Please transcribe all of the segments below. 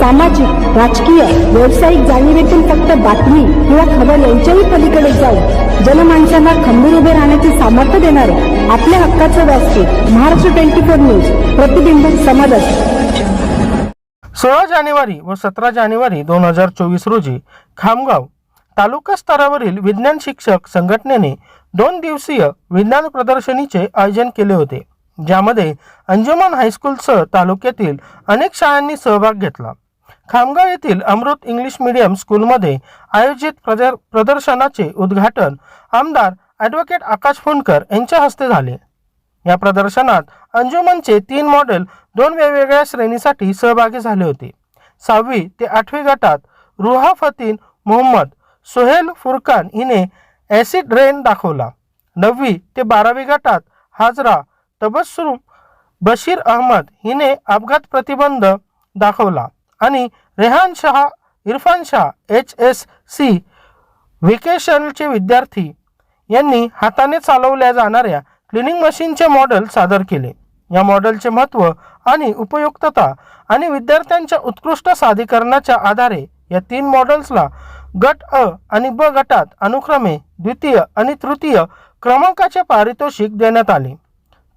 सामाजिक राजकीय व्यावसायिक जाणीवेतून फक्त बातमी किंवा खबर यांच्याही पलीकडे जाऊन जनमानसांना खंबीर उभे राहण्याचे सामर्थ्य देणारे आपल्या हक्काचं व्यासपीठ महाराष्ट्र ट्वेंटी फोर न्यूज प्रतिबिंब समाजाचे सोळा जानेवारी व सतरा जानेवारी दोन हजार चोवीस रोजी खामगाव तालुका स्तरावरील विज्ञान शिक्षक संघटनेने दोन दिवसीय विज्ञान प्रदर्शनीचे आयोजन केले होते ज्यामध्ये अंजुमन हायस्कूलसह तालुक्यातील अनेक शाळांनी सहभाग घेतला. खामगाव येथील अमृत इंग्लिश मीडियम स्कूलमध्ये आयोजित प्रदर प्रदर्शनाचे उद्घाटन आमदार ॲडव्होकेट आकाश फोंडकर यांच्या हस्ते झाले. या प्रदर्शनात अंजुमनचे तीन मॉडेल दोन वेगवेगळ्या श्रेणीसाठी सहभागी झाले होते. सहावी ते आठवी गटात रुहा फतीन मोहम्मद सोहेल फुरकान हिने ॲसिड रेन दाखवला. नववी ते बारावी गटात हाजरा तबस्सुम बशीर अहमद हिने अपघात प्रतिबंध दाखवला. आणि Rehan Shaha Irfan Shah H S C व्हेकेशनचे विद्यार्थी यांनी हाताने चालवल्या जाणाऱ्या क्लिनिंग मशीनचे मॉडेल सादर केले. या मॉडेलचे महत्त्व आणि उपयुक्तता आणि विद्यार्थ्यांच्या उत्कृष्ट साधीकरणाच्या आधारे या तीन मॉडेल्सला गट अ आणि ब गटात अनुक्रमे द्वितीय आणि तृतीय क्रमांकाचे पारितोषिक देण्यात आले.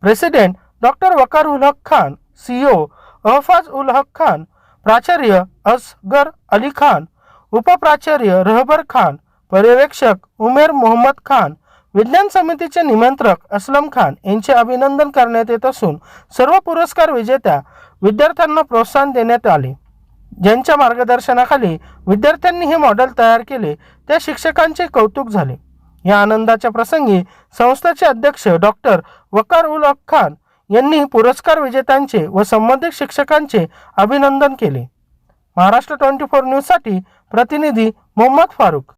President doctor Waqar ul Haq Khan CO Ahfaz ul Haq Khan प्राचार्य असगर अली खान उपप्राचार्य रहबर खान पर्यवेक्षक उमेर मोहम्मद खान विज्ञान समितीचे निमंत्रक असलम खान यांचे अभिनंदन करण्यात येत असून सर्व पुरस्कार विजेत्या विद्यार्थ्यांना प्रोत्साहन देण्यात आले. ज्यांच्या मार्गदर्शनाखाली विद्यार्थ्यांनी हे मॉडेल तयार केले त्या शिक्षकांचे कौतुक झाले. या आनंदाच्या प्रसंगी संस्थेचे अध्यक्ष डॉक्टर वकार उल अख खान यांनी पुरस्कार विजेत्यांचे व संबंधित शिक्षकांचे अभिनंदन केले. महाराष्ट्र ट्वेंटी फोर न्यूजसाठी प्रतिनिधी मोहम्मद फारूक